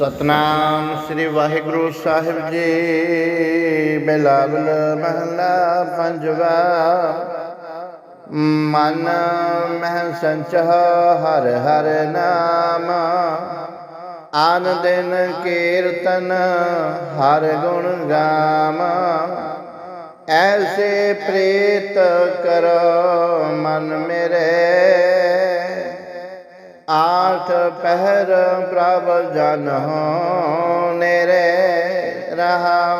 ਸਤਨਾਮ ਸ੍ਰੀ ਵਾਹਿਗੁਰੂ ਸਾਹਿਬ ਜੀ। ਬਿਲਾਵਲ ਮਹਲਾ ਪੰਜਵਾ। ਮਨ ਮਹਿ ਸੰਚਹ ਹਰ ਹਰ ਨਾਮ। ਆਨ ਦਿਨ ਕੀਰਤਨ ਹਰ ਗੁਣ ਗਾਮ। ਐਸੇ ਪ੍ਰੀਤ ਕਰੋ ਮਨ ਮੇਰੇ। ਆਠ ਪਹਿਰ ਪ੍ਰਭ ਜਨ ਹੋ ਨੇਰੇ ਰਹਾ।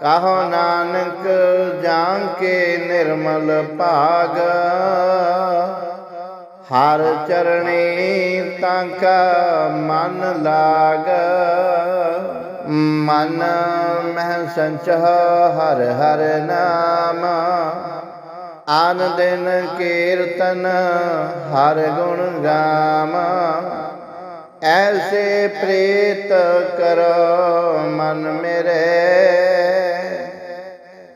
ਕਹੋ ਨਾਨਕ ਜਾਂ ਕੇ ਨਿਰਮਲ ਭਾਗ। ਹਰ ਚਰਣੀ ਤਾਂ ਕਾ ਮਨ ਲਾਗ। ਮਨ ਮਹਿ ਸੰਚਹ ਹਰ ਹਰ ਨਾਮ। ਆਨ ਦਿਨ ਕੀਰਤਨ, ਹਰ ਗੁਣ ਗਾਮ। ਐਸੇ ਪ੍ਰੀਤ ਕਰੋ ਮਨ ਮੇਰੇ।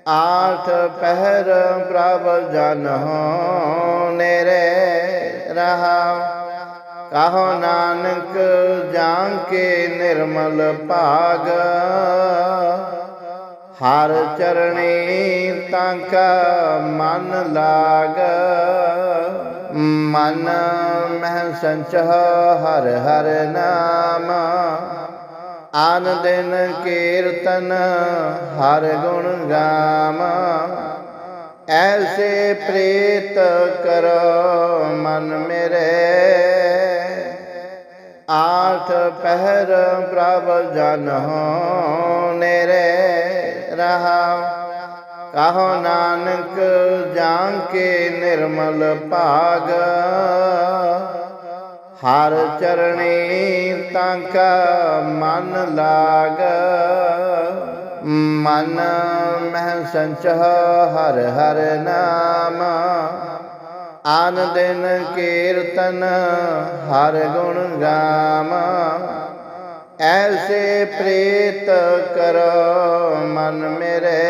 ਆਠ ਪਹਿਰ ਪ੍ਰਭ ਜਨ ਹੋ ਨੇਰੇ ਰਹਾ। ਕਹੋ ਨਾਨਕ, ਜਾਂ ਕੇ ਨਿਰਮਲ ਭਾਗ। ਹਰ ਚਰਣੀ ਤਾਂ ਕਾ ਮਨ ਲਾਗ। ਮਨ ਮਹਿ ਸੰਚਹ ਹਰ ਹਰ ਨਾਮ। ਆਨ ਦਿਨ ਕੀਰਤਨ ਹਰ ਗੁਣ ਗਾਮ। ਐਸੇ ਪ੍ਰੇਤ ਕਰੋ ਮਨ ਮੇਰੇ। ਆਠ ਪਹਿਰ ਪ੍ਰਭ ਜਨ ਹੋ ਨੇਰੇ। ਰਹਾ। ਕਹੋ ਨਾਨਕ ਜਾਂ ਕੇ ਨਿਰਮਲ ਭਾਗ। ਹਰ ਚਰਣੀ ਤਾਂ ਕਾ ਮਨ ਲਾਗ। ਮਨ ਮਹਿ ਸੰਚਹ ਹਰ ਹਰ ਨਾਮ। ਆਨ ਦਿਨ ਕੀਰਤਨ ਹਰ ਗੁਣ ਗਾਮ। ਐਸੇ ਪ੍ਰੇਤ ਕਰੋ ਮਨ ਮੇਰੇ।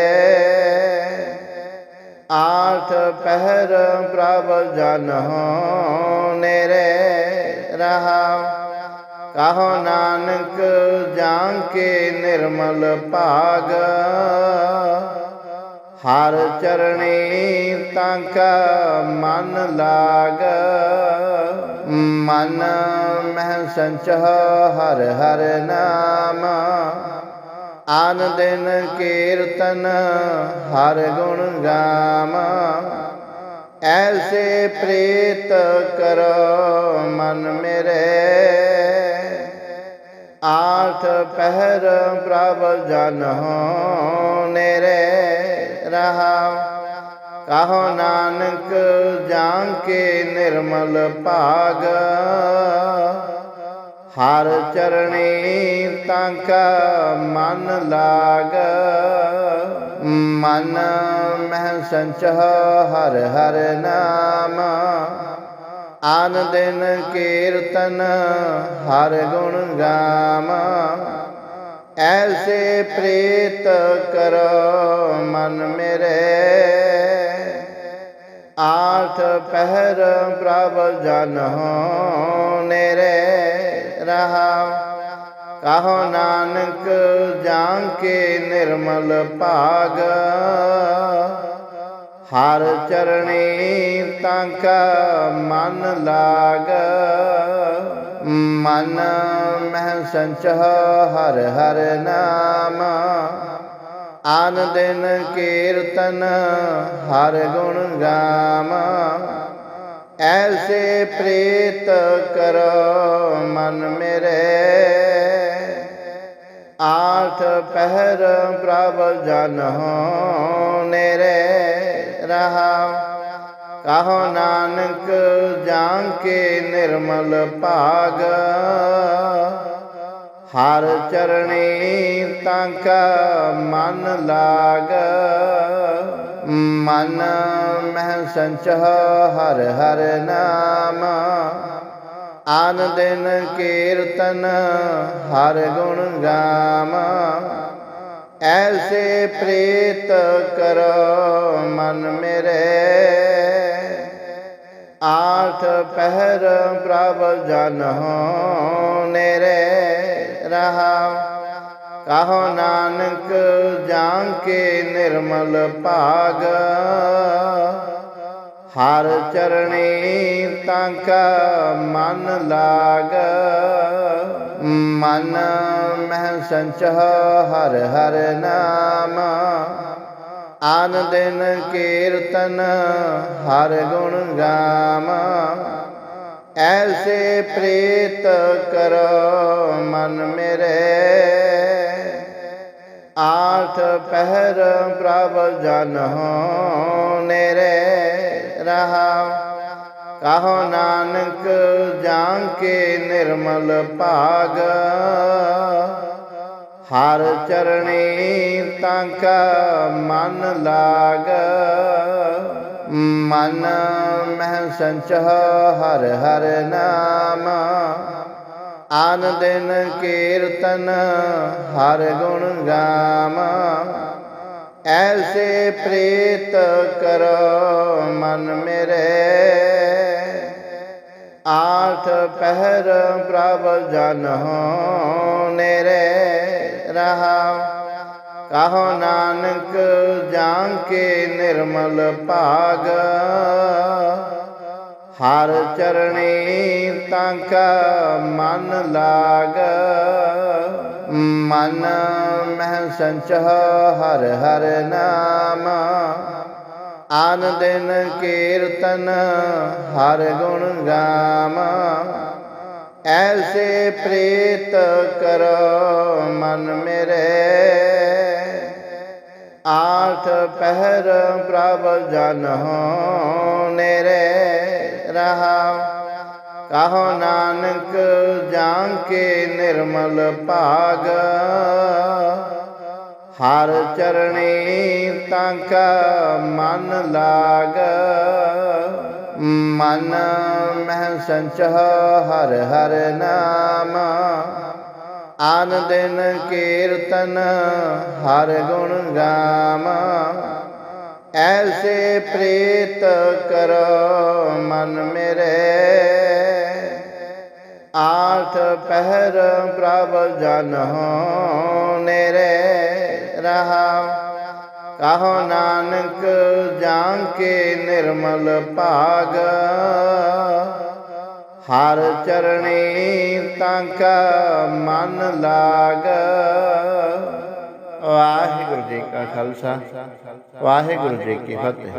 ਆਠ ਪਹਿਰ ਪ੍ਰਭ ਜਨ ਹੋ ਨੇਰੇ ਰਹਾ। ਕਹੋ ਨਾਨਕ ਜਾਂ ਕੇ ਨਿਰਮਲ ਭਾਗ। ਹਰ ਚਰਣੀ ਤਾਂ ਕਾ ਮਨ ਲਾਗ। ਮਨ ਮਹਿ ਸੰਚਹ ਹਰ ਹਰ ਨਾਮ। ਆਨ ਦਿਨ ਕੀਰਤਨ ਹਰ ਗੁਣ ਗਾਮ। ਐਸੇ ਪ੍ਰੀਤ ਕਰੋ ਮਨ ਮੇਰੇ। ਆਠ ਪਹਿਰ ਪ੍ਰਭ ਜਨ ਹੋ ਨੇਰੇ ਰਹਾ। ਕਾਹੋ ਨਾਨਕ ਜਾਂ ਕੇ ਨਿਰਮਲ ਭਾਗ। ਹਰ ਚਰਣੀ ਤਾਂ ਕਾ ਮਨ ਲਾਗ। ਮਨ ਮਹਿ ਸੰਚਹ ਹਰ ਹਰ ਨਾਮ। ਆਨ ਦਿਨ ਕੀਰਤਨ ਹਰ ਗੁਣ ਗਾਮ। ਐਸੇ ਪ੍ਰੇਤ ਕਰੋ ਮਨ ਮੇਰੇ। ਆਠ ਪਹਿਰ ਪ੍ਰਭ ਜਨ ਹੋ ਰਹਾ। ਕਹੋ ਨਾਨਕ ਜਾਂ ਕੇ ਨਿਰਮਲ ਭਾਗ। ਹਰ ਚਰਣੀ ਤਾਂ ਕਾ ਮਨ ਲਾਗ। ਮਨ ਮਹਿ ਸੰਚਹ ਹਰ ਹਰ ਨਾਮ। ਆਨ ਦਿਨ ਕੀਰਤਨ ਹਰ ਗੁਣ ਗਾਮ। ਐਸੇ ਪ੍ਰੇਤ ਕਰੋ ਮਨ ਮੇਰੇ। ਆਠ ਪਹਿਰ ਪ੍ਰਭ ਜਨ ਹੋ ਨੇਰੇ ਰਹਾ। ਕਹੋ ਨਾਨਕ ਜਾਂ ਕੇ ਨਿਰਮਲ ਭਾਗ। ਹਰ ਚਰਣੀ ਤੰਕ ਮਨ ਲਾਗ। ਮਨ ਮਹਿ ਸੰਚਹ ਹਰ ਹਰ ਨਾਮ। ਆਨ ਦਿਨ ਕੀਰਤਨ ਹਰ ਗੁਣ ਗਾਮ। ਐਸੇ ਪ੍ਰੇਤ ਕਰੋ ਮਨ ਮੇਰੇ। ਆਠ ਪਹਿਰ ਪ੍ਰਭ ਜਨ ਹੋ ਨੇਰੇ। ਕਹੋ ਨਾਨਕ ਜਾਂ ਕੇ ਨਿਰਮਲ ਭਾਗ। ਹਰ ਚਰਣੀ ਤਾਂ ਕਾ ਮਨ ਲਾਗ। ਮਨ ਮਹਿ ਸੰਚਹ ਹਰ ਹਰ ਨਾਮ। ਆਨ ਦਿਨ ਕੀਰਤਨ ਹਰ ਗੁਣ ਗਾਮ। ਐਸੇ ਪ੍ਰੇਤ ਕਰੋ ਮਨ ਮੇਰੇ। ਆਠ ਪਹਿਰ ਪ੍ਰਭ ਜਨ ਹੋ ਨੇਰੇ ਰਹਾ। ਕਹੋ ਨਾਨਕ ਜਾਂ ਕੇ ਨਿਰਮਲ ਭਾਗ। ਹਰ ਚਰਣੀ ਤਾਂ ਕਾ ਮਨ ਲਾਗ। ਮਨ ਮਹਿ ਸੰਚਹ ਹਰ ਹਰ ਨਾਮ। ਆਨ ਦਿਨ ਕੀਰਤਨ ਹਰ ਗੁਣ ਗਾਮ। ਐਸੇ ਪ੍ਰੀਤ ਕਰੋ ਮਨ ਮੇਰੇ। ਆਠ ਪਹਿਰ ਪ੍ਰਭ ਜਨ ਹੋ ਨੇਰੇ ਰਹਾ। ਕਹੋ ਨਾਨਕ ਜਾਂ ਕੇ ਨਿਰਮਲ ਭਾਗ। ਹਰ ਚਰਣੀ ਤਾਂ ਕਾ ਮਨ ਲਾਗ। ਮਨ ਮਹਿ ਸੰਚਹ ਹਰ ਹਰ ਨਾਮ। ਆਨ ਦਿਨ ਕੀਰਤਨ ਹਰ ਗੁਣ ਗਾਮ। ਐਸੇ ਪ੍ਰੇਤ ਕਰੋ ਮਨ ਮੇਰੇ। ਆਠ ਪਹਿਰ ਪ੍ਰਭ ਜਨ ਹੋ ਨੇਰੇ ਰਹਾ। ਕਹੋ ਨਾਨਕ ਜਾਂ ਕੇ ਨਿਰਮਲ ਭਾਗ। ਹਰ ਚਰਣੀ ਤਾਂ ਕਾ ਮਨ ਲਾਗ। ਮਨ ਮਹਿ ਸੰਚਹ ਹਰ ਹਰ ਨਾਮ। ਆਨ ਦਿਨ ਕੀਰਤਨ, ਹਰ ਗੁਣ ਗਾਮ। ਐਸੇ ਪ੍ਰੀਤ ਕਰੋ ਮਨ ਮੇਰੇ। ਆਠ ਪਹਿਰ ਪ੍ਰਭ ਜਨ ਹੋ ਨੇਰੇ ਰਹਾ। ਕਹੋ ਨਾਨਕ, ਜਾਂ ਕੇ ਨਿਰਮਲ ਭਾਗ। ਹਰ ਚਰਣੀ ਤਾਂ ਕਾ ਮਨ ਲਾਗ। ਵਾਹਿਗੁਰੂ ਜੀ ਕਾ ਖਾਲਸਾ ਵਾਹਿਗੁਰੂ ਜੀ ਕੀ ਫਤਿਹ।